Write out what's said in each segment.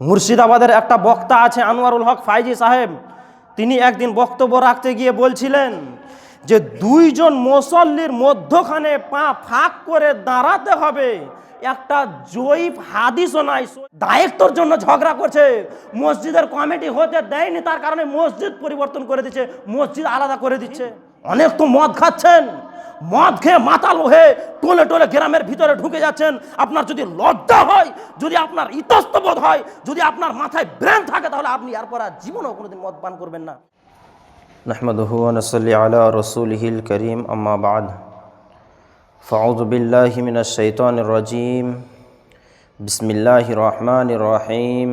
মুর্শিদাবাদের একটা বক্তা আছে আনোয়ারুল হক ফাইজি সাহেব। তিনি একদিন বক্তব্য রাখতে গিয়ে বলছিলেন যে দুইজন মুসল্লির মধ্যখানে পা ফাঁক করে দাঁড়াতে হবে। একটা জয়ীফ হাদিসও নাই দায়িত্বর জন্য ঝগড়া করছে। মসজিদের কমিটি হতে দেয়নি, তার কারণে মসজিদ পরিবর্তন করে দিচ্ছে, মসজিদ আলাদা করে দিচ্ছে। অনেক তো মদ খাচ্ছেন। মদ খেয়ে মাতাল হয়ে টোলে টোলে গ্রামের ভিতরে ঢুকে যাচ্ছেন আপনার যদি লজ্জা হয় যদি আপনার ইতস্তবোধ হয় যদি আপনার মাথায় ব্রেন থাকে তাহলে আপনি এরপর আর জীবনেও কোনোদিন মদ পান করবেন না نحمده ونصلي على رسوله الكريم أما بعد فأعوذ بالله من الشيطان الرجيم بسم الله الرحمن الرحيم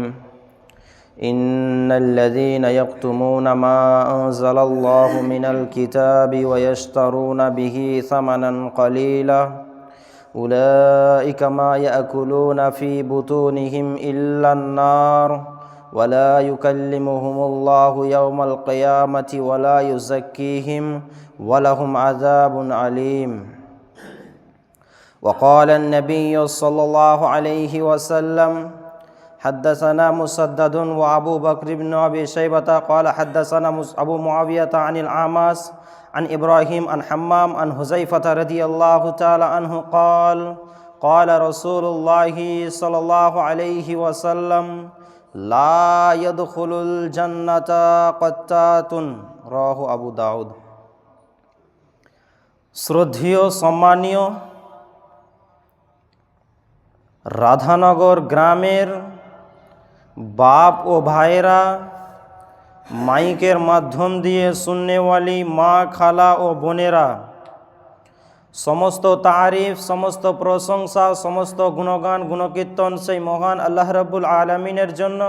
إن الذين يكتمون ما أنزل الله من الكتاب ويشترون به ثمنا قليلا أولئك ما يأكلون في بطونهم إلا النار ولا يكلمهم الله يوم القيامة ولا يزكيهم ولهم عذاب عليم وقال النبي صلى الله عليه وسلم حدثنا مسدد وابو بكر بن ابي شيبه قال حدثنا مس- ابو معاويه عن العامس عن ابراهيم عن حمام عن حذيفه رضي الله تعالى عنه قال قال رسول الله صلى الله عليه وسلم لا يدخل الجنه قتات رواه ابو داود শ্রদ্ধেয় সম্মানীয় রাধানগর গ্রামের বাপ ও ভাইয়েরা, মাইকের মাধ্যম দিয়ে শূন্যওয়ালি মা, খালা ও বোনেরা, সমস্ত তারিফ, সমস্ত প্রশংসা, সমস্ত গুণগান, গুণকীর্তন সেই মহান আল্লাহ রব্বুল আলমিনের জন্য,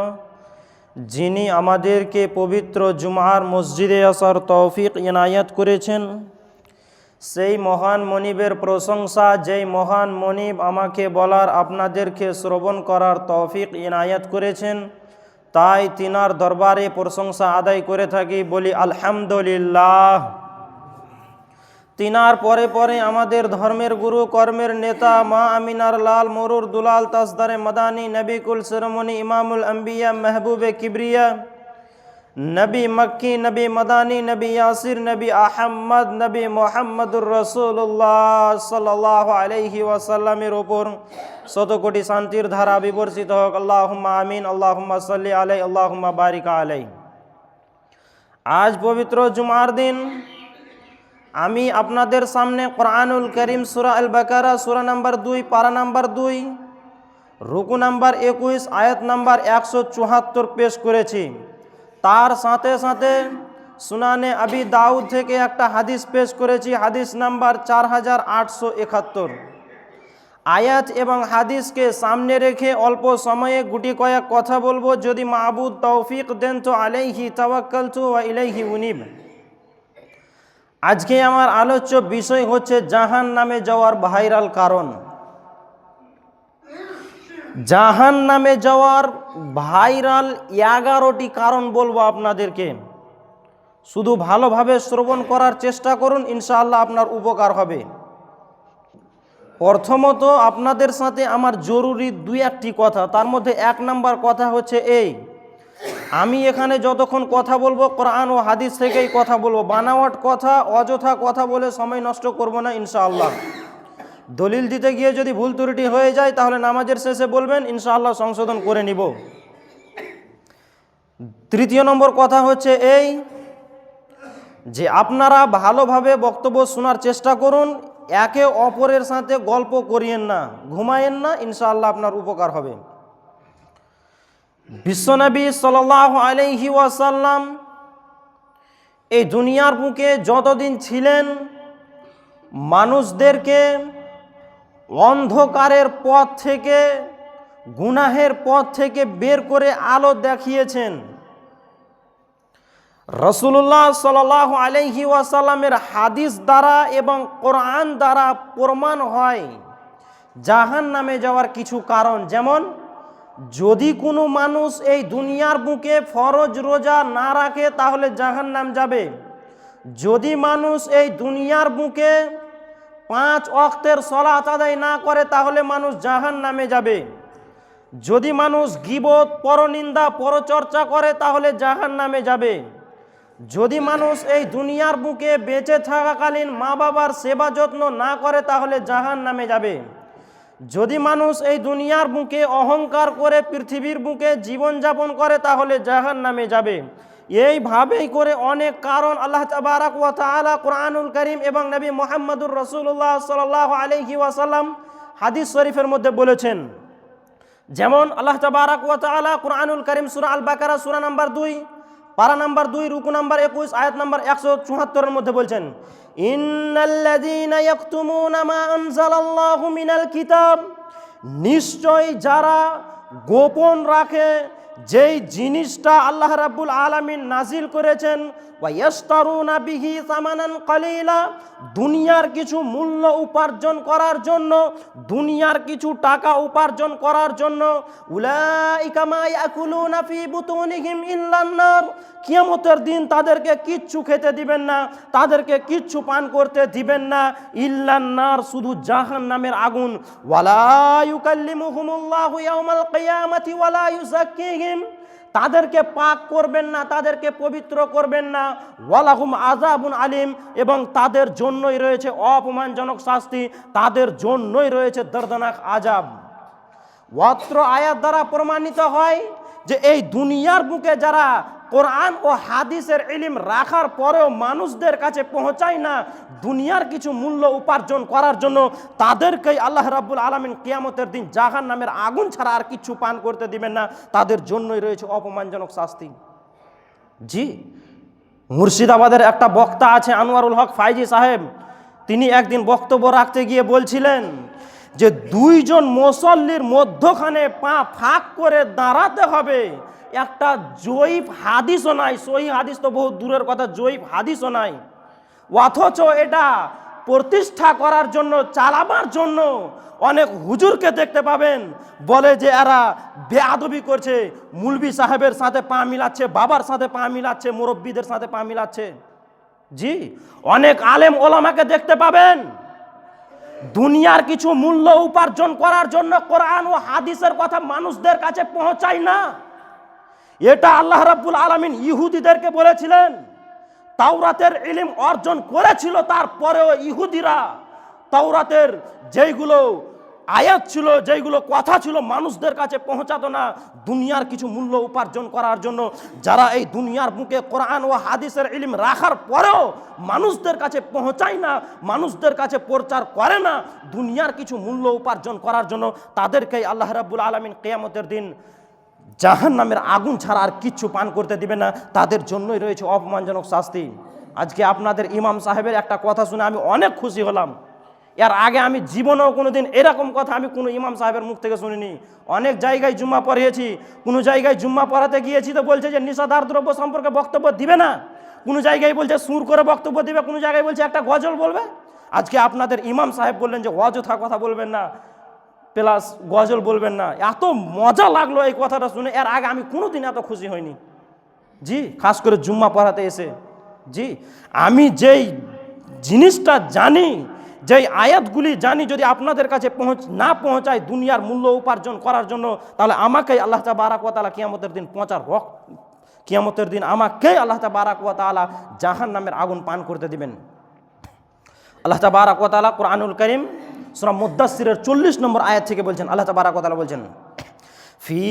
যিনি আমাদেরকে পবিত্র জুমার মসজিদে আসার তৌফিক ইনায়াত করেছেন। সেই মহান মনিবের প্রশংসা, যেই মহান মনিব আমাকে বলার, আপনাদেরকে শ্রবণ করার তৌফিক ইনায়াত করেছেন, তাই তিনার দরবারে প্রশংসা আদায় করে থাকি, বলি আলহামদুলিল্লাহ। তিনার পরে পরে আমাদের ধর্মের গুরু, কর্মের নেতা, মা আমিনার লাল, মরুর দুলাল তাসদারে মদানী নবিকুল শিরোমণি ইমামুল আম্বিয়া, মেহবুবে কিবরিয়া নবী মক্কি, নবী মদানী, নবী ইয়াসির, নবী আহম্মদ, নবী মোহাম্মদুর রসুল্লাহ সাল্লাহ আলহি ওয়াসাল্লামের ওপর শত কোটি শান্তির ধারা বিবর্ষিত হোক। আল্লাহুম্মা আমিন, আল্লাহুম্মা সাল্লি আলাই, আল্লাহুম্মা বারিকা আলাই। আজ পবিত্র জুমার দিন। আমি আপনাদের সামনে কোরআনুল করিম সুরা আল বাকারা সুরা নাম্বার দুই, পারা নাম্বার দুই, রুকু নাম্বার একুশ, আয়াত নাম্বার একশো চুয়াত্তর পেশ করেছি। তার সাথে সাথে সুনানে আবি দাউদ থেকে একটা হাদিস পেশ করেছি, হাদিস নাম্বার চার হাজার আটশো একাত্তর। আয়াত এবং হাদিসকে সামনে রেখে অল্প সময়ে গুটি কয়েক কথা বলব, যদি মাহবুদ তৌফিক দেন তো আলাইহি তাওয়াক্কাল তু ওয়া ইলাইহি উনিব। আজকে আমার আলোচ্য বিষয় হচ্ছে জাহান নামে যাওয়ার ভাইরাল কারণ। জাহান নামে যাওয়ার ভাইরাল এগারোটি কারণ বলব আপনাদেরকে। শুধু ভালোভাবে শ্রবণ করার চেষ্টা করুন, ইনশাআল্লাহ আপনার উপকার হবে। প্রথমত আপনাদের সাথে আমার জরুরি দুই একটি কথা, তার মধ্যে এক নাম্বার কথা হচ্ছে এই, আমি এখানে যতক্ষণ কথা বলব, কোরআন ও হাদিস থেকেই কথা বলব। বানাওয়াট কথা, অযথা কথা বলে সময় নষ্ট করব না, ইনশাআল্লাহ। দলিল দিতে গিয়ে যদি ভুল ত্রুটি হয়ে যায়, তাহলে নামাজের শেষে বলবেন, ইনশাআল্লাহ সংশোধন করে নিব। তৃতীয় নম্বর কথা হচ্ছে এই যে আপনারা ভালোভাবে বক্তব্য শোনার চেষ্টা করুন, একে অপরের সাথে গল্প করিয়েন না, ঘুমায়েন না, ইনশাআল্লাহ আপনার উপকার হবে। বিশ্বনবী সাল্লাহ আলহি ওয়াসাল্লাম এই দুনিয়ার বুকে যতদিন ছিলেন, মানুষদেরকে অন্ধকারের পথ থেকে, গুনাহের পথ থেকে বের করে আলো দেখিয়েছেন। রসুল্লাহ সাল আলহি ওয়াসাল্লামের হাদিস দ্বারা এবং কোরআন দ্বারা প্রমাণ হয় জাহান নামে যাওয়ার কিছু কারণ। যেমন, যদি কোনো মানুষ এই দুনিয়ার বুকে ফরজ রোজা না রাখে তাহলে জাহান নাম যাবে। যদি মানুষ এই দুনিয়ার বুকে পাঁচ অক্তের সলাত আদায় না করে তাহলে মানুষ জাহান নামে যাবে। যদি মানুষ গিবত, পরনিন্দা, পরচর্চা করে তাহলে জাহান নামে যাবে। যদি মানুষ এই দুনিয়ার বুকে বেঁচে থাকাকালীন মা বাবার সেবা যত্ন না করে তাহলে জাহান নামে যাবে। যদি মানুষ এই দুনিয়ার বুকে অহংকার করে পৃথিবীর বুকে জীবনযাপন করে তাহলে জাহান নামে যাবে। এইভাবেই করে অনেক কারণ আল্লাহ তাবারাক ওয়া তাআলা কোরআনুল করিম এবং নবী মোহাম্মদুর রসুল্লাহ সাল্লাহ আলহি ওয়াসাল্লাম হাদিস শরীফের মধ্যে বলেছেন, যেমন আল্লাহ তাবারাক ওয়া তাআলা কোরআনুল করিম সূরা আল বাকারা সূরা নাম্বার দুই, পারা নাম্বার দুই, রুকু নাম্বার একুশ, আয়াত নাম্বার একশো চুয়াত্তরের মধ্যে বলছেন নিশ্চয় যারা গোপন রাখে যেই জিনিসটা আল্লাহ রাব্বুল আলামিন নাজিল করেছেন বিহি সামানান কালিলা, দুনিয়ার কিছু মূল্য উপার্জন করার জন্য, দুনিয়ার কিছু টাকা উপার্জন করার জন্য কিয়ামতের দিন তাদেরকে কিচ্ছু খেতে দিবেন না, তাদেরকে কিচ্ছু পান করতে দিবেন না ইল্লান নার শুধু জাহান নামের আগুন। ওয়ালা ইউকাল্লিমুহুমুল্লাহু ইয়াউমাল কিয়ামাতি ওয়ালা ইউযাক্কিহিম তাদেরকে পাক করবেন না, তাদেরকে পবিত্র করবেন না। ওয়ালাহুম আজাবুন আলিম, এবং তাদের জন্যই রয়েছে অপমানজনক শাস্তি, তাদের জন্যই রয়েছে দর্দনাক আজাব অত্র আয়াত দ্বারা প্রমাণিত হয় যে এই দুনিয়ার বুকে যারা কোরআন ও হাদিসের ইলিম রাখার পরেও মানুষদের কাছে পৌঁছায় না দুনিয়ার কিছু মূল্য উপার্জন করার জন্য, তাদেরকেই আল্লাহ রাব্বুল আলমিন কিয়ামতের দিন জাহান নামের আগুন ছাড়া আর কিছু পান করতে দিবেন না। তাদের জন্যই রয়েছে অপমানজনক শাস্তি। জি, মুর্শিদাবাদের একটা বক্তা আছে, আনোয়ারুল হক ফাইজি সাহেব। তিনি একদিন বক্তব্য রাখতে গিয়ে বলছিলেন যে, দুইজন মুসল্লির মধ্যখানে পা ফাঁক করে দাঁড়াতে হবে। একটা জয়ীফ হাদিসও নাই, সহি হাদিস তো বহু দূরের কথা জয়ীফ হাদিসও নাই। অথচ এটা প্রতিষ্ঠা করার জন্য, চালাবার জন্য অনেক হুজুরকে দেখতে পাবেন। বলে যে এরা বেআদবি করছে, মুলবি সাহেবের সাথে পা মিলাচ্ছে, বাবার সাথে পা মিলাচ্ছে, মুরব্বীদের সাথে পা মিলাচ্ছে। জি, অনেক আলেম ওলামাকে দেখতে পাবেন। দুনিয়ার কিছু মূল্য উপার্জন করার জন্য কোরআন ও হাদিসের কথা মানুষদের কাছে পৌঁছায় না। এটা আল্লাহ রাব্বুল আলামিন ইহুদিদেরকে বলেছিলেন। তাওরাতের ইলিম অর্জন করেছিল, তারপরেও ইহুদিরা তাওরাতের যেইগুলো আয়াত ছিল, যেইগুলো কথা ছিল, মানুষদের কাছে পৌঁছাতো না। দুনিয়ার কিছু মূল্য উপার্জন করার জন্য যারা এই দুনিয়ার বুকে কোরআন ও হাদিসের ইলিম রাখার পরেও মানুষদের কাছে পৌঁছায় না, মানুষদের কাছে প্রচার করে না, দুনিয়ার কিছু মূল্য উপার্জন করার জন্য তাদেরকেই আল্লাহ রাব্বুল আলমিন কেয়ামতের দিন জাহান নামের আগুন ছাড়া আর কিচ্ছু পান করতে দিবে না। তাদের জন্যই রয়েছে অপমানজনক শাস্তি। আজকে আপনাদের ইমাম সাহেবের একটা কথা শুনে আমি অনেক খুশি হলাম। এর আগে আমি জীবনেও কোনো দিন এরকম কথা আমি কোনো ইমাম সাহেবের মুখ থেকে শুনিনি। অনেক জায়গায় জুম্মা পড়িয়েছি। কোনো জায়গায় জুম্মা পড়াতে গিয়েছি তো বলছে যে নিষাদার দ্রব্য সম্পর্কে বক্তব্য দিবে না। কোনো জায়গায় বলছে সুর করে বক্তব্য দিবে। কোনো জায়গায় বলছে একটা গজল বলবে। আজকে আপনাদের ইমাম সাহেব বললেন যে অযথা কথা বলবেন না। প্লাস গজল বলবেন না। এত মজা লাগল এই কথাটা শুনে, এর আগে আমি কোনোদিন এত খুশি হইনি। জি, খাস করে জুম্মা পড়াতে এসে। জি, আমি যেই জিনিসটা জানি, যেই আয়াতগুলি জানি, যদি আপনাদের কাছে পৌঁছ, না পৌঁছায় দুনিয়ার মূল্য উপার্জন করার জন্য, তাহলে আমাকেই আল্লাহ তা বারাক তালা কিয়ামতের দিন পৌঁছার রক কিয়ামতের দিন আমাকেই আল্লাহ তা বারাক তালা জাহান নামের আগুন পান করতে দিবেন। আল্লাহ তাবারাক ওয়া তাআলা কোরআনুল করিম সূরা মুদ্দাসসিরের 40 নম্বর আয়াত থেকে বলছেন, আল্লাহ তাবারাক তাআলা বলছেন, ফি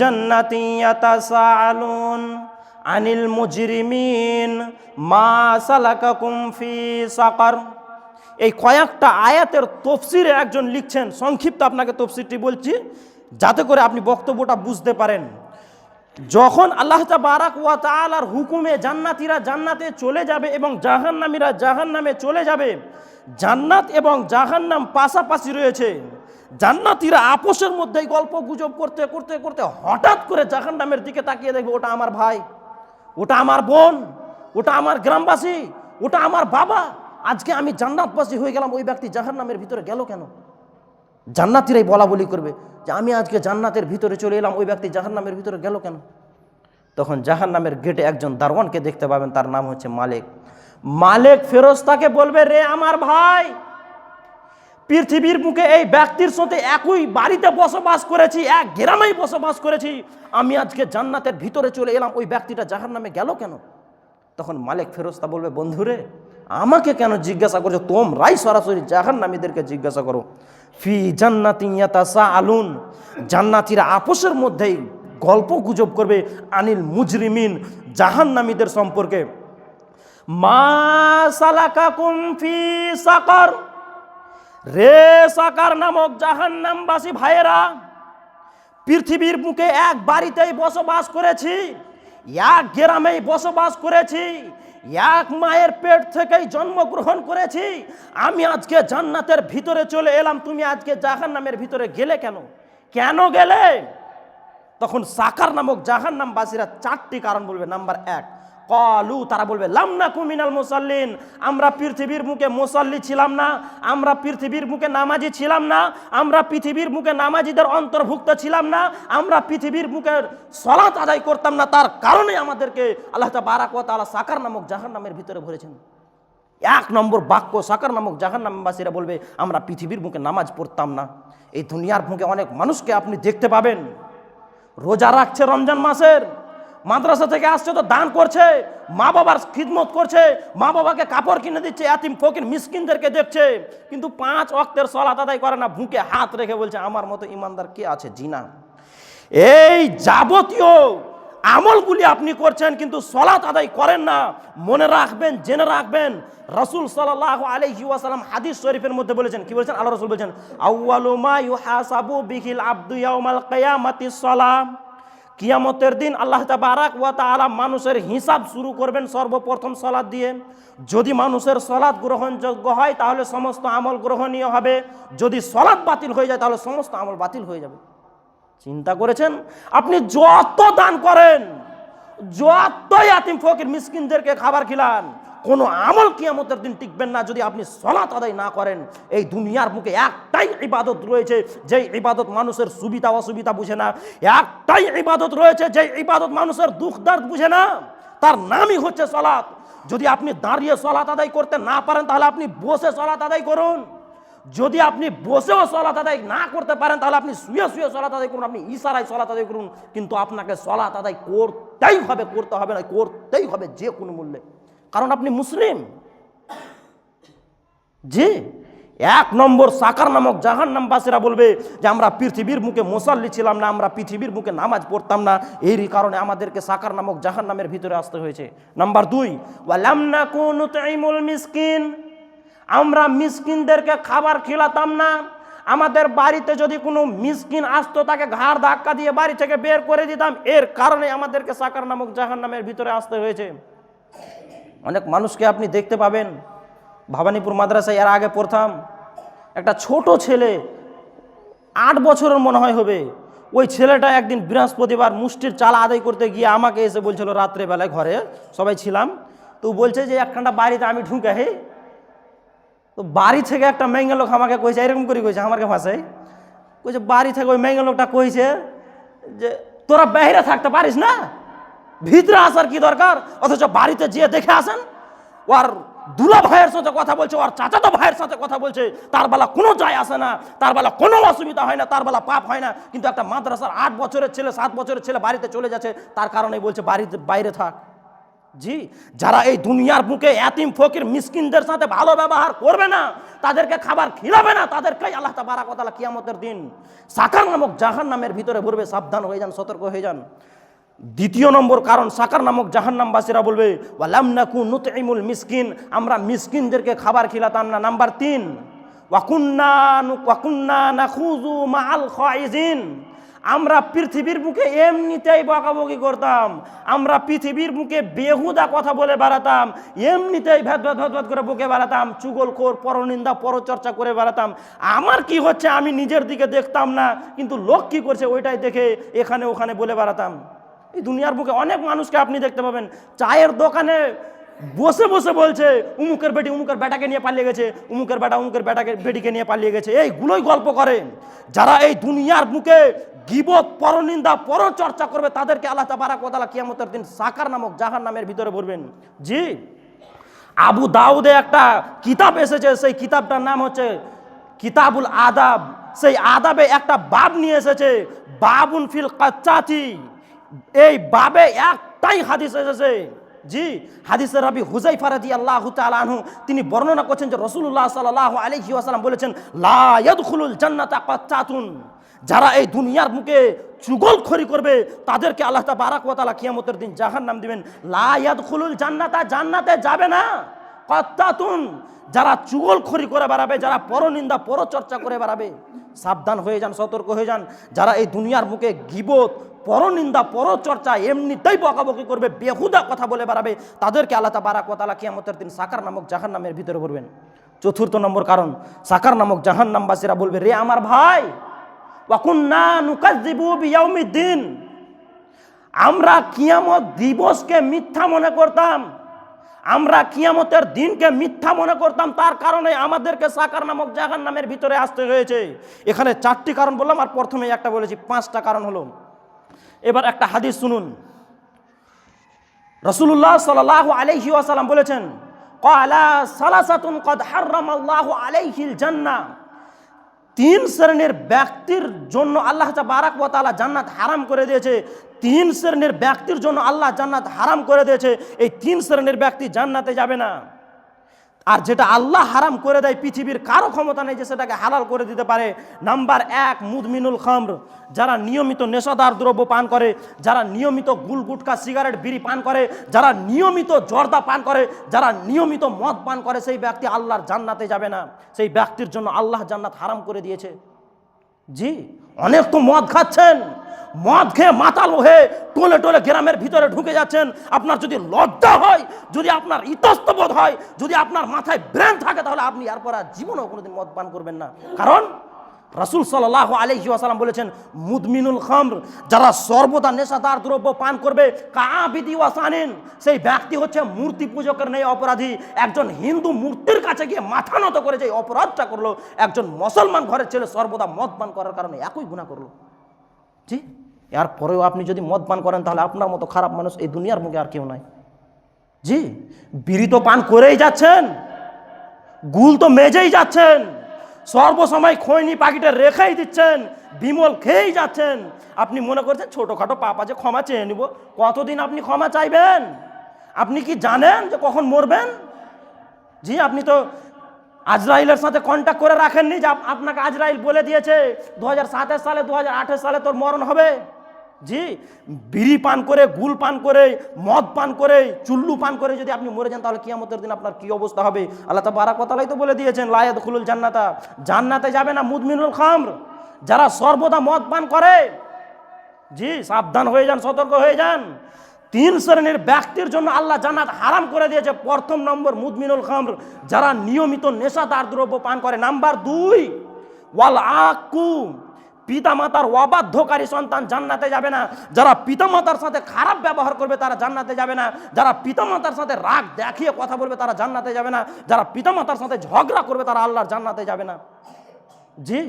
জান্নাতি ইয়াতাসাআলুন আনিল মুজরিমিন মা সালাকাকুম ফি সাকার। এই কয়েকটা আয়াতের তফসিরে একজন লিখছেন, সংক্ষিপ্ত আপনাকে তফসিরটি বলছি, যাতে করে আপনি বক্তব্যটা বুঝতে পারেন। যখন আল্লাহ বারাক ওয়া তাআলার হুকুমে জান্নাতীরা জান্নাতে চলে যাবে এবং জাহান্নামীরা জাহান্নামে চলে যাবে, জান্নাত এবং জাহান্নাম পাশাপাশি রয়েছে। জান্নাতীরা আপোষের মধ্যেই গল্প গুজব করতে করতে করতে হঠাৎ করে জাহান্নামের দিকে তাকিয়ে দেখবে, ওটা আমার ভাই, ওটা আমার বোন, ওটা আমার গ্রামবাসী, ওটা আমার বাবা, আজকে আমি জান্নাতবাসী হয়ে গেলাম, ওই ব্যক্তি জাহান্নামের ভিতরে গেল কেন? জান্নাতিরাই বলা বলি করবে যে আমি আজকে জান্নাতের ভিতরে চলে এলাম, ওই ব্যক্তি জাহান্নামের ভিতরে গেল কেন? তখন জাহান্নামের গেটে একজন দারোয়ানকে দেখতে পাবেন, তার নাম হচ্ছে মালিক। মালিক ফেরস্তাকে বলবে, রে আমার ভাই, পৃথিবীর মুখে এই ব্যক্তির সাথে একই বাড়িতে বসবাস করেছি, এক গ্রামেই বসবাস করেছি। আমি আজকে জান্নাতের ভিতরে চলে এলাম, ওই ব্যক্তিটা জাহার নামে গেল কেন? তখন মালিক ফেরস্তা বলবে, বন্ধুরে আমাকে কেন জিজ্ঞাসা করছ? তোমরাই সরাসরি জাহান নামীদেরকে জিজ্ঞাসা করো। ফি জান্নাতিয়াতা আলুন জান্নাতিরা আপোষের মধ্যেই গল্প গুজব করবে আনিল মুজরিমিন জাহান্নামীদের সম্পর্কে। মা সালাকাকুম ফি সাকার। রে সাকার নামক জাহান্নামবাসী ভাইয়েরা, পৃথিবীর বুকে এক বাড়িতেই বসবাস করেছি, এক গ্রামেই বসবাস করেছি এক মায়ের পেট থেকেই জন্মগ্রহণ করেছি। আমি আজকে জান্নাতের ভিতরে চলে এলাম। তুমি আজকে জাহান নামের ভিতরে গেলে কেন? কেন গেলে? তখন সাকার নামক জাহান নামবাসীরা চারটি কারণ বলবে। নাম্বার এক কলু, তারা বলবে লামনা কুমিনাল মুসল্লিন, আমরা পৃথিবীর মুখে মুসল্লি ছিলাম না, আমরা পৃথিবীর মুখে নামাজি ছিলাম না, আমরা পৃথিবীর মুখে নামাজিদের অন্তর্ভুক্ত ছিলাম না, আমরা পৃথিবীর মুখে সলাত আদায় করতাম না, তার কারণে আমাদেরকে আল্লাহ বারাক তাআলা সাকার নামক জাহান নামের ভিতরে ভরেছেন। এক নম্বর বাক্য সাকার নামক জাহান নামবাসীরা বলবে, আমরা পৃথিবীর মুখে নামাজ পড়তাম না। এই দুনিয়ার মুখে অনেক মানুষকে আপনি দেখতে পাবেন। রোজা রাখছে রমজান মাসের। মাদ্রাসা থেকে আসছে তো দান করছে, মা বাবার খিদমত করছে, মা বাবাকে কাপড় কিনে দিচ্ছে, এতিম, ফকির, মিসকিনদেরকে দেখছে, কিন্তু পাঁচ অক্তের সলাত আদায় করে না, ভুঁকে হাত রেখে বলছে, আমার মতো ইমানদার কে আছে জিনা? এই যাবতীয় আমলগুলি আপনি করছেন, কিন্তু সলাত আদায় করেন না, মনে রাখবেন, জেনে রাখবেন। রসুল সাল্লাহ আলহি ওয়াসালাম হাদিস শরীফের মধ্যে বলেছেন, কি বলেছেন? আল্লাহ রসুল বলেছেন আউয়ালুমা ইউহাসাবু বিহিল আব্দু ইয়াউমাল কিয়ামাতি সালাম। কিয়ামতের দিন আল্লাহ তাবারাক ওয়া তাআলা মানুষের হিসাব শুরু করবেন সর্বপ্রথম সলাদ দিয়ে। যদি মানুষের সলাদ গ্রহণযোগ্য হয়, তাহলে সমস্ত আমল গ্রহণীয় হবে। যদি সলাদ বাতিল হয়ে যায়, তাহলে সমস্ত আমল বাতিল হয়ে যাবে। চিন্তা করেছেন? আপনি যত দান করেন, যত ইয়াতিম ফকির মিসকিনদেরকে খাবার খিলান কোনো আমল কিয়ামতের দিন টিকবেন না যদি আপনি সলাত আদায় না করেন। এই দুনিয়ার মুখে একটাই ইবাদত রয়েছে, যেই ইবাদত মানুষের সুবিধা অসুবিধা বুঝে না। একটাই ইবাদত রয়েছে, যেই ইবাদত মানুষের দুঃখ দর্দ বুঝে না। তার নামই হচ্ছে সলাৎ। যদি আপনি দাঁড়িয়ে সলাত আদায় করতে না পারেন, তাহলে আপনি বসে সলাত আদায় করুন। যদি আপনি বসেও সলাত আদায় না করতে পারেন, তাহলে আপনি শুয়ে শুয়ে সলাত আদায় করুন, আপনি ইশারায় সলাত আদায় করুন। কিন্তু আপনাকে সলাত আদায় করতেই হবে, করতে হবে না, করতেই হবে যে কোনো মূল্যে। কারণ আপনি মুসলিম। জি, এক নম্বর সাকার নামক জাহান নামবাসীরা বলবে যে, আমরা পৃথিবীর মুখে মুসল্লি ছিলাম না, আমরা পৃথিবীর মুখে নামাজ পড়তাম না। এরই কারণে আমাদেরকে সাকার নামক জাহান নামের ভিতরে আসতে হয়েছে। নাম্বার দুই, ওয়ালাম না কোন মিসকিন। আমরা মিসকিনদেরকে খাবার খেলাতাম না। আমাদের বাড়িতে যদি কোনো মিসকিন আসতো, তাকে ঘাড় ধাক্কা দিয়ে বাড়ি থেকে বের করে দিতাম। এর কারণে আমাদেরকে সাকার নামক জাহান নামের ভিতরে আসতে হয়েছে। অনেক মানুষকে আপনি দেখতে পাবেন। ভবানীপুর মাদ্রাসায় এর আগে পড়তাম একটা ছোট ছেলে আট বছরের মনে হয় হবে। ওই ছেলেটা একদিন বৃহস্পতিবার মুষ্টির চাল আদায় করতে গিয়ে আমাকে এসে বলছিল, রাত্রেবেলায় ঘরে সবাই ছিলাম। তো বলছে যে একখানটা বাড়িতে আমি ঢুকে হে। তো বাড়ি থেকে একটা মেঙ্গে লোক আমাকে কইছে, এরকম করে কইছে আমার ভাষায় কইছে, বাড়ি থেকে ওই মেঙ্গে লোকটা কইছে যে, তোরা বাইরে থাকতে পারিস না? ভিতরে আসার কি দরকার? অথচ বাড়িতে যেয়ে দেখে আসেন, ওর দুলা ভাইয়ের সাথে কথা বলছে, ওর চাচাতো ভাইয়ের সাথে কথা বলছে, তার বেলা কোনো যায় আসে না, তার বেলা কোনো অসুবিধা হয় না, তার বেলা পাপ হয় না। কিন্তু একটা মাদ্রাসার আট বছরের ছেলে, সাত বছরের ছেলে বাড়িতে চলে যাচ্ছে, তার কারণে বলছে বাড়িতে বাইরে থাক। জি, যারা এই দুনিয়ার বুকে এতিম, ফকির, মিসকিনদের সাথে ভালো ব্যবহার করবে না, তাদেরকে খাবার খিলাবে না, তাদেরকেই আল্লাহ তাবারাকতালা কিয়ামতের দিন। সাকার নামক জাহান নামের ভিতরে ভরবে সাবধান হয়ে যান, সতর্ক হয়ে যান। দ্বিতীয় নম্বর কারণ, সাকার নামক জাহান্নামবাসীরা বলবে ওয়ালামনাকু নুতইমুল মিসকিন আমরা মিসকিনদেরকে খাবার খিলাতাম না। নাম্বার তিন, ওয়াকুন্না আমরা পৃথিবীর মুখে এমনিতেই বকাবকি করতাম, আমরা পৃথিবীর মুখে বেহুদা কথা বলে বেড়াতাম, এমনিতেই ভেদ ভেদ ভেদ করে বকে বেড়াতাম চুগলখোর পরনিন্দা, পরচর্চা করে বেড়াতাম। আমার কি হচ্ছে আমি নিজের দিকে দেখতাম না, কিন্তু লোক কি করছে ওইটাই দেখে এখানে ওখানে বলে বেড়াতাম। এই দুনিয়ার বুকে অনেক মানুষকে আপনি দেখতে পাবেন। চায়ের দোকানে বসে বসে বলছে, উমুকের বেটি উমুকের বেটাকে নিয়ে পালিয়ে গেছে, উমুকের বেটা উমুকের বেটাকে, বেটিকে নিয়ে পালিয়ে গেছে। এইগুলোই গল্প করে যারা এই দুনিয়ার বুকে গিবত, পরনিন্দা, পরচর্চা করবে, তাদেরকে আল্লাহ তাবারা কোতালা কিয়ামতের দিন সাকার নামক জাহার নামের ভিতরে ভরবেন। জি। আবু দাউদে একটা কিতাব এসেছে, সেই কিতাবটার নাম হচ্ছে কিতাবুল আদাব। সেই আদাবে একটা বাব নিয়ে এসেছে, বাবুন ফিল কাচ্চাতি। এই বাবে একটাই হাদিস এসেছে। জি, হাদিসের রবি হুজাইফা রাজি আল্লাহ আনহু, তিনি বর্ণনা করছেন যে রসুল্লাহ সাল্লাহ আলহি আসালাম বলেছেন, লা ইয়াদখুলুল জান্নাতা কাচ্চাতুন যারা এই দুনিয়ার মুখে চুগলখড়ি করবে, তাদেরকে আল্লাহ তা বারাক ওয়াতালা কিয়ামতের দিন জাহান নাম দিবেন খুলুল জান্নাতা, জান্নাতে যাবে না কত্তাতুন যারা চুগলখড়ি করে বেড়াবে, যারা পরনিন্দা, পরচর্চা করে বেড়াবে, সাবধান হয়ে যান, সতর্ক হয়ে যান। যারা এই দুনিয়ার মুখে গিবত পরনিন্দা পরচর্চা এমনিতেই বকাবকি করবে, বেহুদা কথা বলে বেড়াবে। তাদেরকে আল্লাহ বারাক ওয়াতালা কিয়ামতের দিন সাকার নামক জাহান নামের ভিতরে পড়বেন চতুর্থ নম্বর কারণ, সাকার নামক জাহান নামবাসীরা বলবে, রে আমার ভাই, ওয়াকুন্না নুকাজ্জিবু বিয়াউমিদ্দিন। আমরা কিয়ামত দিবসকে মিথ্যা মনে করতাম, আমরা কিয়ামতের দিনকে মিথ্যা মনে করতাম, তার কারণে আমাদেরকে সাকার নামক জাহান নামের ভিতরে আসতে হয়েছে। এখানে চারটি কারণ বললাম, আর প্রথমেই একটা বলেছি, পাঁচটা কারণ হলো এবার একটা হাদিস শুনুন। রসুল্লাহ সাল আলহি আসালাম বলেছেন, কলা সালাসাতুন কদ হার্রামাল্লাহ আলাইহিল জান্নাহ তিন শ্রেণির ব্যক্তির জন্য আল্লাহ বারাক তালা জান্নাত হারাম করে দিয়েছে। তিন শ্রেণির ব্যক্তির জন্য আল্লাহ জান্নাত হারাম করে দিয়েছে। এই তিন শ্রেণির ব্যক্তি জান্নাতে যাবে না। আর যেটা আল্লাহ হারাম করে দেয়, পৃথিবীর কারও ক্ষমতা নেই যে সেটাকে হালাল করে দিতে পারে। নাম্বার এক, মুদমিনুল খামর, যারা নিয়মিত নেশাদার দ্রব্য পান করে, যারা নিয়মিত গুল গুটকা, সিগারেট, বিড়ি পান করে, যারা নিয়মিত জর্দা পান করে, যারা নিয়মিত মদ পান করে, সেই ব্যক্তি আল্লাহর জান্নাতে যাবে না। সেই ব্যক্তির জন্য আল্লাহ জান্নাত হারাম করে দিয়েছে। জি অনেক তো মদ খাচ্ছেন। মদ খেয়ে মাতাল হয়ে টোলে টোলে গ্রামের ভিতরে ঢুকে যাচ্ছেন। আপনার যদি লজ্জা হয়, যদি আপনার ইতস্তবোধ হয়, যদি আপনার মাথায় ব্রেন থাকে, তাহলে আপনি এরপর আর জীবনেও কোনোদিন মদ পান করবেন না। কারণ রাসুল সাল্লাহ আলহি আসালাম বলেছেন, মুদমিনুল খামর, যারা সর্বদা নেশাদার দ্রব্য পান করবে কাবিদি ওয়াসানিন সেই ব্যক্তি হচ্ছে মূর্তি পূজকের নেই অপরাধী। একজন হিন্দু মূর্তির কাছে গিয়ে মাথা নত করে যে অপরাধটা করল, একজন মুসলমান ঘরের ছেলে সর্বদা মদ পান করার কারণে একই গুণা করল। জি? এর পরেও আপনি যদি মদ পান করেন, তাহলে আপনার মতো খারাপ মানুষ এই দুনিয়ার মুখে আর কেউ নাই। জি? বিড়ি তো পান করেই যাচ্ছেন, গুল তো মেজেই যাচ্ছেন। সর্বসময় খৈনি পাখিটা রেখেই দিচ্ছেন, বিমল খেয়েই যাচ্ছেন। আপনি মনে করছেন ছোটোখাটো পাপা আছে ক্ষমা চেয়ে নিব, কতদিন আপনি ক্ষমা চাইবেন? আপনি কি জানেন যে কখন মরবেন? জি, আপনি তো আজরাইলের সাথে কন্ট্যাক্ট করে রাখেননি যে আপনাকে আজরাইল বলে দিয়েছে, দু সালে দু সালে তোর মরণ হবে। জি, বিড়ি পান করে, গুল পান করে, মদ পান করে, চুল্লু পান করে যদি আপনি মরে যান, তাহলে কিয়ামতের দিন আপনার কি অবস্থা হবে? আল্লাহ তা বারা কথালাই তো বলে দিয়েছেন লায়াদ খুলুল জান্নাতা। জান্নাতে যাবে না মুদমিনুল খামর। যারা সর্বদা মদ পান করে, জি, সাবধান হয়ে যান, সতর্ক হয়ে যান। তিন শ্রেণির ব্যক্তির জন্য আল্লাহ জান্নাত হারাম করে দিয়েছে। প্রথম নম্বর মুদমিনুল খামর, যারা নিয়মিত নেশাদার দ্রব্য পান করে। নাম্বার দুই, ওয়াল আকু পিতামাতার অবাধ্যকারী সন্তান জান্নাতে যাবে না। যারা পিতামাতার সাথে খারাপ ব্যবহার করবে, তারা জান্নাতে যাবে না। যারা পিতামাতার সাথে রাগ দেখিয়ে কথা বলবে, তারা জান্নাতে যাবে না। যারা পিতামাতার সাথে ঝগড়া করবে, তারা আল্লাহর জান্নাতে যাবে না। জি,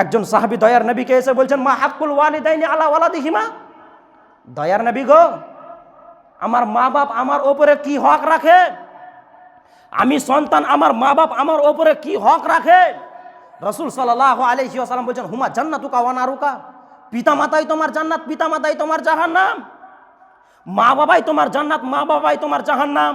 একজন সাহাবি দয়ার নবীকে এসে বলছেন, মা হাক্কুল ওয়ালিদাইনি আলা ওয়ালাদিহিমা? দয়ার নবী গো, আমার মা বাপ আমার ওপরে কি হক রাখে? আমি সন্তান, আমার মা বাপ আমার ওপরে কি হক রাখে? রসুল সাল্লাহ আলহিউসালাম বলছেন, হুমা জান্নাতুকা ওয়ানারুকা পিতা মাতাই তোমার জান্নাত পিতা মাতাই তোমার জাহান্নাম। মা বাবাই তোমার জান্নাত, মা বাবাই তোমার জাহান্নাম।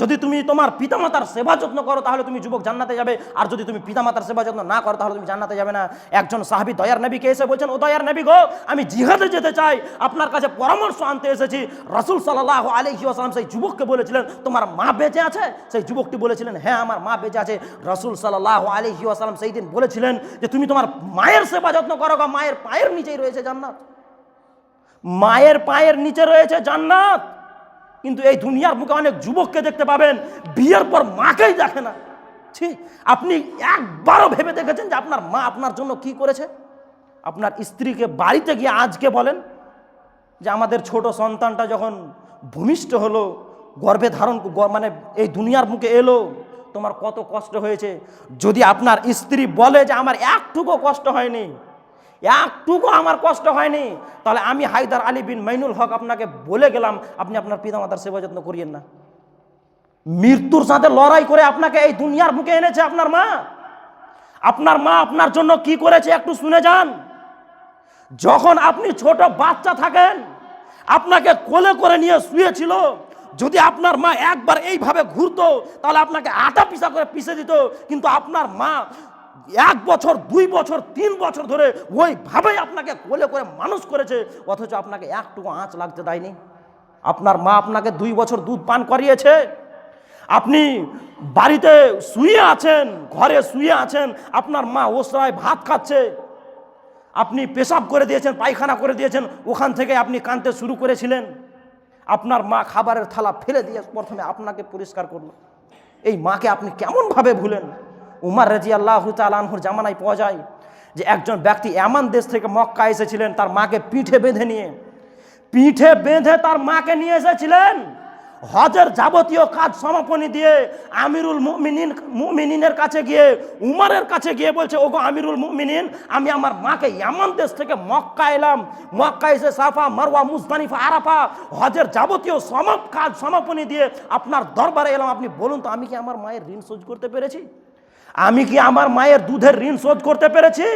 যদি তুমি তোমার পিতামাতার সেবা যত্ন করো, তাহলে তুমি যুবক জান্নাতে যাবে। আর যদি তুমি পিতামাতার সেবা যত্ন না করো, তাহলে তুমি জান্নাতে যাবে না। একজন সাহাবি দয়ার নবীকে এসে বলছেন, ও দয়ার নবী গো, আমি জিহাদে যেতে চাই। আপনার কাছে পরামর্শ আনতে এসেছি। রসুল সাল্লাহ আলহি আসালাম সেই যুবককে বলেছিলেন, তোমার মা বেঁচে আছে? সেই যুবকটি বলেছিলেন হ্যাঁ আমার মা বেঁচে আছে। রসুল সাল্লাহ আলহি আসালাম সেই দিন বলেছিলেন যে, তুমি তোমার মায়ের সেবা যত্ন করো গা, মায়ের পায়ের নিচেই রয়েছে জান্নাত। মায়ের পায়ের নিচে রয়েছে জান্নাত। কিন্তু এই দুনিয়ার মুখে অনেক যুবককে দেখতে পাবেন, বিয়ের পর মাকেই দেখে না। ছি, আপনি একবারও ভেবে দেখেছেন যে আপনার মা আপনার জন্য কি করেছে? আপনার স্ত্রীকে বাড়িতে গিয়ে আজকে বলেন যে আমাদের ছোট সন্তানটা যখন ভূমিষ্ঠ হলো, গর্ভে ধারণ মানে এই দুনিয়ার মুখে এলো, তোমার কত কষ্ট হয়েছে। যদি আপনার স্ত্রী বলে যে আমার একটুকু কষ্ট হয়নি একটুকু আমার কষ্ট হয়নি। তাহলে আমি হায়দার আলী বিন মাইনুল হক আপনাকে বলে গেলাম, আপনি আপনার পিতামাতার সেবা যত্ন করিয়েন না। মৃত্যুর সাথে লড়াই করে আপনাকে এই দুনিয়ার মুখে এনেছে আপনার মা। আপনার মা আপনার জন্য কি করেছে একটু শুনে যান। যখন আপনি ছোট বাচ্চা থাকেন, আপনাকে কোলে করে নিয়ে শুয়েছিল, যদি আপনার মা একবার এইভাবে ঘুরতো, তাহলে আপনাকে আটা পিসা করে পিষে দিত, কিন্তু আপনার মা এক বছর, দুই বছর, তিন বছর ধরে ওইভাবেই আপনাকে কোলে করে মানুষ করেছে, অথচ আপনাকে একটুকু আঁচ লাগতে দেয়নি। আপনার মা আপনাকে দুই বছর দুধ পান করিয়েছে। আপনি বাড়িতে শুয়ে আছেন, ঘরে শুয়ে আছেন, আপনার মা ওসরায় ভাত খাচ্ছে। আপনি পেশাব করে দিয়েছেন, পায়খানা করে দিয়েছেন, ওখান থেকে আপনি কানতে শুরু করেছিলেন। আপনার মা খাবারের থালা ফেলে দিয়ে প্রথমে আপনাকে পরিষ্কার করল। এই মাকে আপনি কেমনভাবে ভুলেন? উমার রাজি আল্লাহ তালানহুর জামানায় পাওয়া যায় যে একজন ব্যক্তি এমন দেশ থেকে মক্কা এসেছিলেন তার মাকে পিঠে বেঁধে নিয়ে। পিঠে বেঁধে তার মাকে নিয়ে এসেছিলেন। হজের যাবতীয় কাজ সমাপনী দিয়ে আমিরুল মুমিনিন মুমিনিনের কাছে গিয়ে, উমারের কাছে গিয়ে বলছে, ওগো আমিরুল মুমিনিন, আমি আমার মাকে এমন দেশ থেকে মক্কা এলাম। মক্কা এসে সাফা, মারওয়া মুজদানিফা আরাফা, হজের যাবতীয় সমাপ কাজ সমাপনী দিয়ে আপনার দরবারে এলাম। আপনি বলুন তো, আমি কি আমার মায়ের ঋণ শোধ করতে পেরেছি? আমি কি আমার মায়ের দুধের ঋণ শোধ করতে পেরেছি?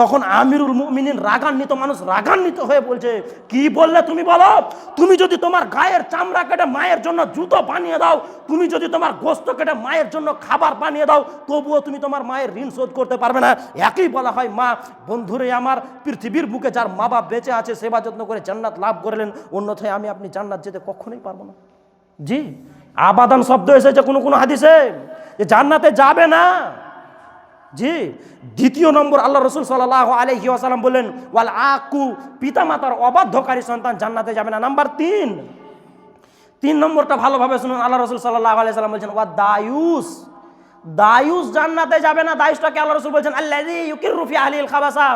তখন আমিরুল মুমিনিন রাগান্বিত মানুষ রাগান্বিত হয়ে বলছে, কি বললে তুমি বলো? তুমি যদি তোমার গায়ের চামড়া কেটে মায়ের জন্য জুতো বানিয়ে দাও, তুমি যদি তোমার গোস্ত কেটে মায়ের জন্য খাবার বানিয়ে দাও, তবুও তুমি তোমার মায়ের ঋণ শোধ করতে পারবে না। একই বলা হয়, মা, বন্ধুরে আমার, পৃথিবীর বুকে যার মা বাপ বেঁচে আছে, সেবা যত্ন করে জান্নাত লাভ করলেন, অন্যথায় আমি আপনি জান্নাত যেতে কখনোই পারব না। জি, আবাদান শব্দ এসেছে কোনো কোনো হাদিসে। যে জান্নাতে যাবে না। জি, দ্বিতীয় নম্বর আল্লাহ রসুল সাল্লাহ আলহি আসালাম বললেন, ওয়াল আকু, পিতামাতার অবাধ্যকারী সন্তান জান্নাতে যাবে না। নাম্বার তিন। তিন নম্বরটা ভালোভাবে শুনুন, আল্লাহ রসুল সাল্লাহ আলাই সাল্লাম বলছেন ওয়া দায়ুস দায়ুস জান্নাতে যাবে না। দায়ুসটাকে আল্লাহ রসুল বলছেন আল্লাহ রুফি আলিল খাবাসা,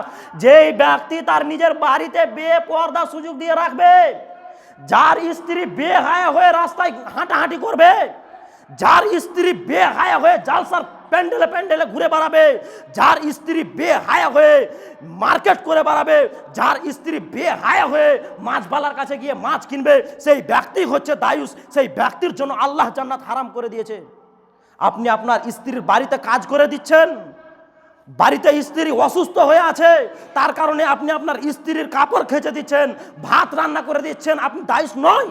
যেই ব্যক্তি তার নিজের বাড়িতে বেপর্দা সুযোগ দিয়ে রাখবে, যার স্ত্রী বেহায়া হয়ে রাস্তায় হাঁটাহাঁটি করবে যার স্ত্রী বেহায়া হয়ে জালসার প্যান্ডেলে প্যান্ডেলে ঘুরে বেড়াবে, যার স্ত্রী বেহায়া হয়ে মার্কেট করে বেড়াবে, যার স্ত্রী বেহায়া হয়ে মাছবালার কাছে গিয়ে মাছ কিনবে, সেই ব্যক্তি হচ্ছে দায়ুস, সেই ব্যক্তির জন্য আল্লাহ জান্নাত হারাম করে দিয়েছে। আপনি আপনার স্ত্রীর বাড়িতে কাজ করে দিচ্ছেন, বাড়িতে স্ত্রী অসুস্থ হয়ে আছে, তার কারণে আপনি আপনার স্ত্রীর কাপড় খেঁচে দিচ্ছেন, ভাত রান্না করে দিচ্ছেন, আপনি দায়ুস নয়,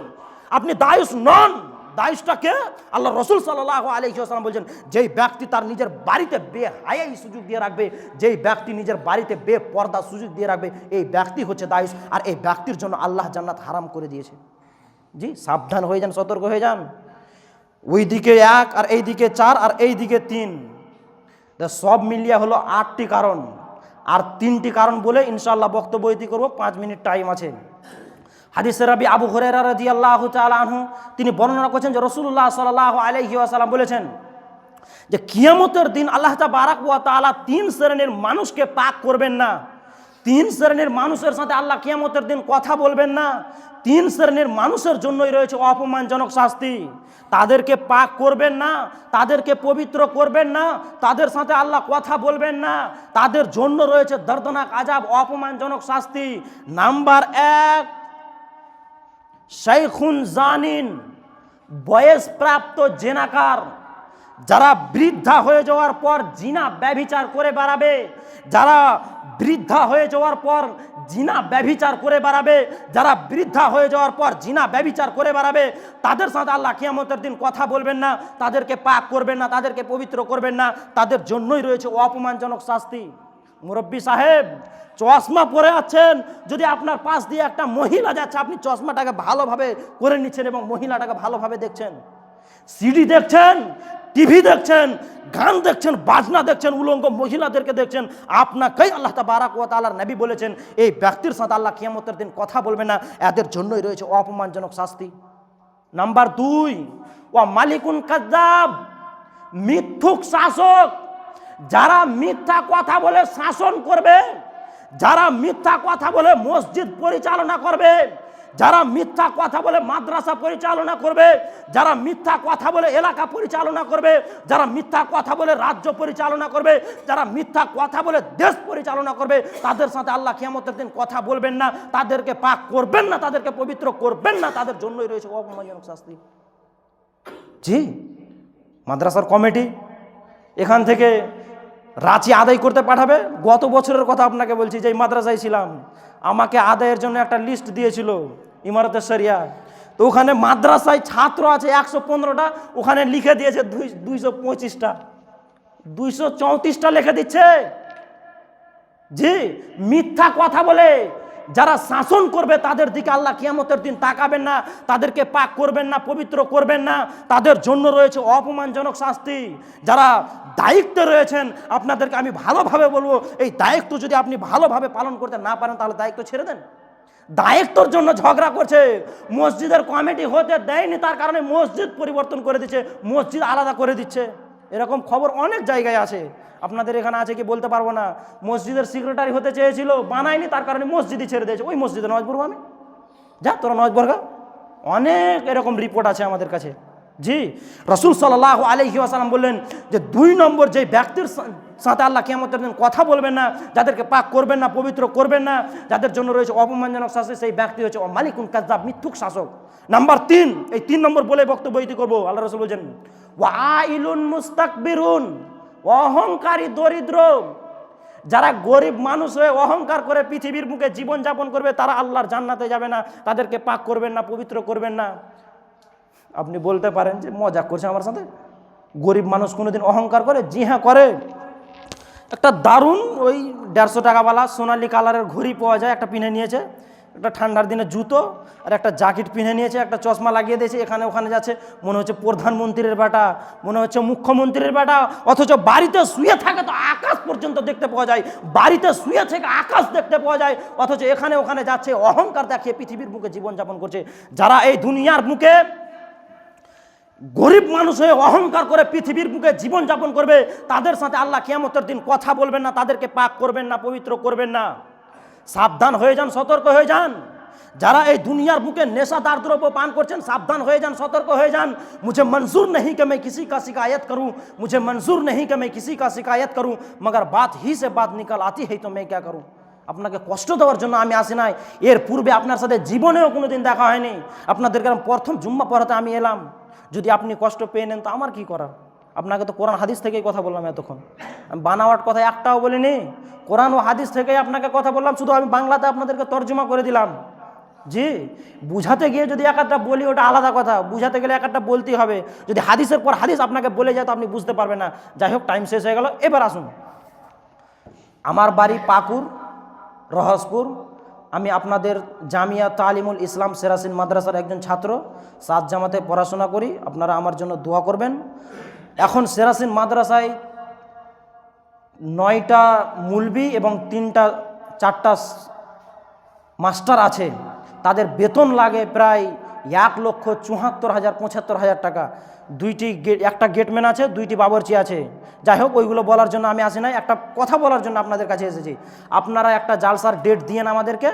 আপনি দায়ুস নন। দায়ুসটাকে আল্লাহ রসুল সাল্লাহ আলহিহাস্লাম বলছেন, যেই ব্যক্তি তার নিজের বাড়িতে বে বেহায়াই সুযোগ দিয়ে রাখবে, যেই ব্যক্তি নিজের বাড়িতে বে পর্দা সুযোগ দিয়ে রাখবে, এই ব্যক্তি হচ্ছে দায়ুস আর এই ব্যক্তির জন্য আল্লাহ জান্নাত হারাম করে দিয়েছে। জি, সাবধান হয়ে যান, সতর্ক হয়ে যান। ওই দিকে এক, আর এই দিকে চার, আর এই দিকে তিন। সব মিলিয়ে হলো আটটি কারণ। আর তিনটি কারণ বলে ইনশাল্লাহ বক্তব্য ইতি করব, পাঁচ মিনিট টাইম আছে। হাদিসের রাবি আবু হরেরা রাজি আল্লাহ আনহু, তিনি বর্ণনা করছেন যে রসুল্লাহ সাল্লাহ আলহি আসালাম বলেছেন যে কিয়ামতের দিন আল্লাহ বারাক ওয়া তাআলা তিন শ্রেণির মানুষকে পাক করবেন না। তিন শ্রেণির মানুষের সাথে আল্লাহ কিয়ামতের দিন কথা বলবেন না। তিন শ্রেণির মানুষের জন্যই রয়েছে অপমানজনক শাস্তি। তাদেরকে পাক করবেন না, তাদেরকে পবিত্র করবেন না, তাদের সাথে আল্লাহ কথা বলবেন না। তাদের জন্য রয়েছে দর্দনাক আজাব অপমানজনক শাস্তি। নাম্বার এক শাইখুন জানিন, বয়সপ্রাপ্ত জেনাকার, যারা বৃদ্ধা হয়ে যাওয়ার পর জিনা ব্যভিচার করে বেড়াবে, যারা বৃদ্ধা হয়ে যাওয়ার পর জিনা ব্যভিচার করে বেড়াবে, যারা বৃদ্ধা হয়ে যাওয়ার পর জিনা ব্যভিচার করে বেড়াবে, তাদের সাথে আল্লাহ কিয়ামতের দিন কথা বলবেন না, তাদেরকে পাক করবেন না, তাদেরকে পবিত্র করবেন না, তাদের জন্যই রয়েছে অপমানজনক শাস্তি। মুরব্বী সাহেব, চশমা পরে আছেন। যদি আপনার পাশ দিয়ে একটা মহিলা যাচ্ছে, আপনি চশমাটাকে ভালোভাবে করে নিচ্ছেন এবং মহিলাটাকে ভালোভাবে দেখছেন। সিডি দেখছেন, টিভি দেখছেন, গান দেখছেন, বাজনা দেখছেন, উলঙ্গ মহিলাদেরকে দেখছেন। আপনাকেই আল্লাহ বারাক ও তালার নবী বলেছেন, এই ব্যক্তির সাথে আল্লাহ কিয়ামতের দিন কথা বলবে না, এদের জন্যই রয়েছে অপমানজনক শাস্তি। নাম্বার দুই ও মালিকুন কাজাব মিথ্যুক শাসক যারা মিথ্যা কথা বলে শাসন করবে, যারা মিথ্যা কথা বলে মসজিদ পরিচালনা করবে, যারা মিথ্যা কথা বলে মাদ্রাসা পরিচালনা করবে, যারা মিথ্যা কথা বলে এলাকা পরিচালনা করবে, যারা মিথ্যা কথা বলে রাজ্য পরিচালনা করবে, যারা মিথ্যা কথা বলে দেশ পরিচালনা করবে, তাদের সাথে আল্লাহ কিয়ামতের দিন কথা বলবেন না, তাদেরকে পাক করবেন না, তাদেরকে পবিত্র করবেন না, তাদের জন্যই রয়েছে অপমানজনক শাস্তি। জি, মাদ্রাসার কমিটি, এখান থেকে রাঁচি আদায় করতে পাঠাবে? গত বছরের কথা আপনাকে বলছি যে মাদ্রাসায় ছিলাম, আমাকে আদায়ের জন্য একটা লিস্ট দিয়েছিল ইমারতের সরিয়া তো ওখানে মাদ্রাসায় ছাত্র আছে একশো পনেরোটা, ওখানে লিখে দিয়েছে দুই দুইশো পঁচিশটা। দুইশো চৌত্রিশটা লিখে দিচ্ছে। জি, মিথ্যা কথা বলে যারা শাসন করবে, তাদের দিকে আল্লাহ কিয়ামতের দিন তাকাবেন না, তাদেরকে পাক করবেন না, পবিত্র করবেন না। তাদের জন্য রয়েছে অপমানজনক শাস্তি। যারা দায়িত্বে রয়েছেন, আপনাদেরকে আমি ভালোভাবে বলব, এই দায়িত্ব যদি আপনি ভালোভাবে পালন করতে না পারেন, তাহলে দায়িত্ব ছেড়ে দেন। দায়িত্বর জন্য ঝগড়া করছে। মসজিদের কমিটি হতে দেয়নি, তার কারণে মসজিদ পরিবর্তন করে দিচ্ছে, মসজিদ আলাদা করে দিচ্ছে। এরকম খবর অনেক জায়গায় আছে। আপনাদের এখানে আছে কি বলতে পারব না। মসজিদের সেক্রেটারি হতে চেয়েছিল, বানায়নি, তার কারণে মসজিদই ছেড়ে দিয়েছে। ওই মসজিদে নজ পড়ব আমি। যা, তোরা নজ বর্গা। অনেক এরকম রিপোর্ট আছে আমাদের কাছে। জি, রসুল সাল্লাহ আলহি আসালাম বললেন যে, দুই নম্বর যে ব্যক্তির সাথে আল্লাহ কেমতের দিন কথা বলবেন না, যাদেরকে পাক করবেন না, পবিত্র করবেন না, যাদের জন্য রয়েছে অপমানজনক শাসক সেই ব্যক্তি হচ্ছে মালিকুন কাজাব মিথ্যুক শাসক। নাম্বার তিন, এই তিন নম্বর বলে বক্তব্য করব। আল্লাহ রসুল বলছেন ওয়াইলুন মুস্তাকবিরুন। অহংকারী দরিদ্র। যারা গরিব মানুষ হয়ে অহংকার করে পৃথিবীর মুখে জীবন যাপন করবে, তারা আল্লাহর জান্নাতে যাবে না, তাদেরকে পাক করবেন না, পবিত্র করবেন না। আপনি বলতে পারেন যে মজা করছে আমার সাথে? গরিব মানুষ কোনোদিন অহংকার করে জি হ্যাঁ করে। একটা দারুণ ওই দেড়শো টাকাওয়ালা সোনালি কালারের ঘড়ি পাওয়া যায়, একটা পিনে নিয়েছে। একটা ঠান্ডার দিনে জুতো আর একটা জ্যাকেট পিনে নিয়েছে, একটা চশমা লাগিয়ে দিয়েছে, এখানে ওখানে যাচ্ছে। মনে হচ্ছে প্রধানমন্ত্রীর বেটা, মনে হচ্ছে মুখ্যমন্ত্রীর বেটা, অথচ বাড়িতে শুয়ে থাকে তো আকাশ পর্যন্ত দেখতে পাওয়া যায়। বাড়িতে শুয়ে থেকে আকাশ দেখতে পাওয়া যায়, অথচ এখানে ওখানে যাচ্ছে, অহংকার দেখিয়ে পৃথিবীর মুখে জীবনযাপন করছে। যারা এই দুনিয়ার মুখে গরিব মানুষ হয়ে অহংকার করে পৃথিবীর বুকে জীবনযাপন করবে, তাদের সাথে আল্লাহ কিয়ামতের দিন কথা বলবেন না, তাদেরকে পাক করবেন না, পবিত্র করবেন না। সাবধান হয়ে যান সতর্ক হয়ে যান যারা এই দুনিয়ার বুকে নেশাদার দ্রব্য পান করছেন সাবধান হয়ে যান সতর্ক হয়ে যান मुझे मंजूर नहीं कि मैं किसी का शिकायत करूं मुझे मंजूर नहीं कि मैं किसी का शिकायत करूं मगर बात ही से बात निकल आती है तो मैं क्या करूं আপনাকে কষ্ট দেওয়ার জন্য আমি আসি নাই এর পূর্বে আপনার সাথে জীবনেও কোনো দিন দেখা হয়নি আপনাদেরকে আমি প্রথম জুম্মা পড়াতে আমি এলাম যদি আপনি কষ্ট পেয়ে নেন তো আমার কি করার আপনাকে তো কোরআন হাদিস থেকেই কথা বললাম এতক্ষণ। আমি বানাওয়াট কথা একটাও বলিনি, কোরআন ও হাদিস থেকেই আপনাকে কথা বললাম, শুধু আমি বাংলাতে আপনাদেরকে তর্জমা করে দিলাম। জি, বুঝাতে গিয়ে যদি এক একটা বলি, ওটা আলাদা কথা। বুঝাতে গেলে এক একটা বলতেই হবে। যদি হাদিসের পর হাদিস আপনাকে বলে যায়, তো আপনি বুঝতে পারবেন না। যাই হোক টাইম শেষ হয়ে গেল। এবার আসুন। আমার বাড়ি পাকুর রহসপুর আমি আপনাদের জামিয়া তালিমুল ইসলাম সেরাসিন মাদ্রাসার একজন ছাত্র। সাত জামাতে পড়াশোনা করি। আপনারা আমার জন্য দোয়া করবেন। এখন সেরাসিন মাদ্রাসায় নয়টা মুলবি এবং তিনটা, চারটা মাস্টার আছে। তাদের বেতন লাগে প্রায় এক লক্ষ চুহাত্তর হাজার, পঁচাত্তর হাজার টাকা। দুইটি গেট একটা গেটম্যান আছে, দুইটি বাবরচি আছে। যাই হোক, ওইগুলো বলার জন্য আমি আসি নাই। একটা কথা বলার জন্য আপনাদের কাছে এসেছি। আপনারা একটা জালসার ডেট দিয়েন আমাদেরকে।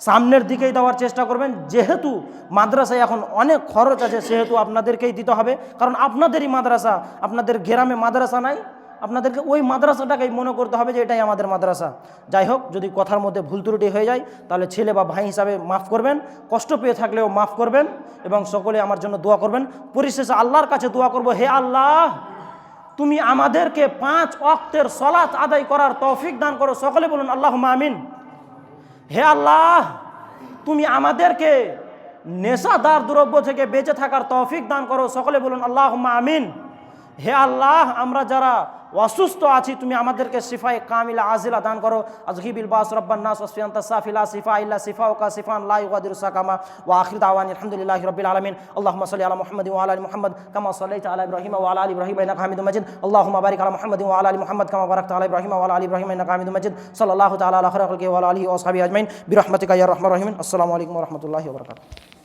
সামনের দিকেই দেওয়ার চেষ্টা করবেন। যেহেতু মাদ্রাসায় এখন অনেক খরচ আছে, সেহেতু আপনাদেরকেই দিতে হবে। কারণ আপনাদেরই মাদ্রাসা, আপনাদের গ্রামে মাদ্রাসা নাই। আপনাদেরকে ওই মাদ্রাসাটাকেই মনে করতে হবে যে এটাই আমাদের মাদ্রাসা। যাই হোক, যদি কথার মধ্যে ভুল ত্রুটি হয়ে যায়, তাহলে ছেলে বা ভাই হিসাবে মাফ করবেন। কষ্ট পেয়ে থাকলেও মাফ করবেন এবং সকলে আমার জন্য দোয়া করবেন। পরিশেষে আল্লাহর কাছে দোয়া করব, হে আল্লাহ, তুমি আমাদেরকে পাঁচ অক্তের সলাৎ আদায় করার তৌফিক দান করো। সকলে বলুন আল্লাহ আমিন। হে আল্লাহ, তুমি আমাদেরকে নেশাদার দ্রব্য থেকে বেঁচে থাকার তৌফিক দান করো। সকলে বলুন আল্লাহ আমিন। হে আল্লাহ, আমরা যারা অসুস্থ আছি, তুমি আমাদেরকে সিফাই কামিলা আজিলা দান করো। আজহিবিল বাস রব্বান নাস ওসফিয়ান্তা সাফিলা সিফা ইল্লা সিফা ওকা সিফান লা ইউগাদিরু সাকামা। ওয়া আখির দাওয়ানি, আলহামদুলিল্লাহি রাব্বিল আলামিন। আল্লাহুম্মা সাল্লি আলা মুহাম্মাদিন ওয়া আলা আলি মুহাম্মাদ, কামা সাল্লাইতা আলা ইব্রাহিম ওয়া আলা আলি ইব্রাহিম ইন্নাকা হামিদুম মাজিদ। আল্লাহুম্মা বারিক আলা মুহাম্মাদিন ওয়া আলা আলি মুহাম্মাদ, কামা বারাকতা আলা ইব্রাহিম ওয়া আলা আলি ইব্রাহিম ইন্নাকা হামিদুম মাজিদ। সাল্লাল্লাহু তাআলা আলা খায়রিল খালকি ওয়া আলা আলিহি ওয়া আসহাবিহি আজমাইন। বিরহমাতিকা ইয়া রাহমার রাহিমিন আসসালামু আলাইকুম ওয়া রাহমাতুল্লাহি ওয়া বারাকাতুহু।